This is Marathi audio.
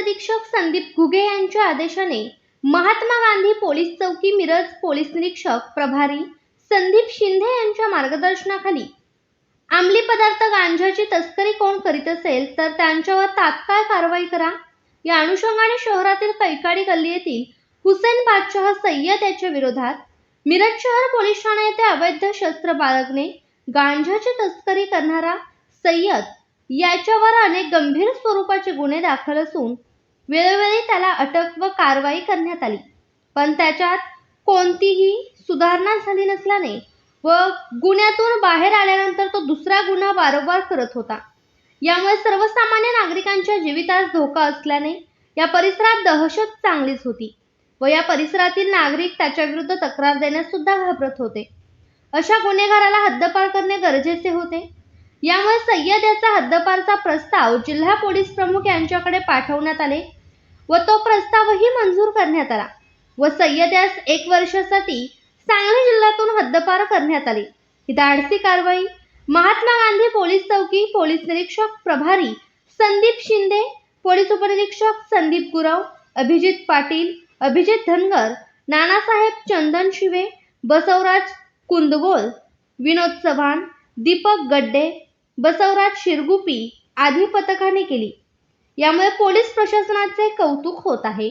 अधीक्षक संदीप घुगे यांच्या आदेशाने महात्मा गांधी पोलीस चौकी मिरज पोलीस निरीक्षक प्रभारी संदीप शिंदे यांच्या मार्गदर्शनाखाली अंमली पदार्थ गांजाची तस्करी कोण करीत असेल तर त्यांच्यावर तात्काळ कारवाई करा. या अनुषंगाने शहरातील कैकाडी गल्ली येथील हुसेन बादशाह सय्यद याच्या विरोधात मिरज शहर पोलीस ठाणे येथे अवैध शस्त्र बाळगणे गांजाची तस्करी करणारा सय्यद याच्यावर अनेक गंभीर स्वरूपाचे गुन्हे दाखल असून वेळोवेळी त्याला अटक व कारवाई करण्यात आली. पण त्याच्यात कोणतीही सुधारणा झाली नसल्याने व गुन्ह्यातून बाहेर आल्यानंतर तो दुसरा गुन्हा वारंवार करत होता. यामुळे सर्वसामान्य नागरिकांच्या जीवितास धोका असल्याने या परिसरात दहशत चांगलीच होती व या परिसरातील नागरिक त्याच्या विरुद्ध तक्रार देण्यास सुद्धा घाबरत होते. अशा गुन्हेगाराला हद्दपार करणे गरजेचे होते. यामुळे सय्यद याचा हद्दपारचा प्रस्ताव जिल्हा पोलीस प्रमुख यांच्याकडे पाठवण्यात आले व तो प्रस्तावही मंजूर करण्यात आला. व सय्यद यास एक वर्षासाठी सांगली जिल्ह्यातून हद्दपार करण्यात आली. ही धाडसी कारवाई महात्मा गांधी पोलीस चौकी पोलीस निरीक्षक प्रभारी संदीप शिंदे पोलीस उपनिरीक्षक संदीप गुरव अभिजित पाटील अभिजित धनगर नानासाहेब चंदन शिवे बसवराज कुंदगोल विनोद चव्हाण दीपक गड्डे बसवराज शिरगुपी आदी पथकाने केली. यामुळे पोलीस प्रशासनाचे कौतुक होत आहे.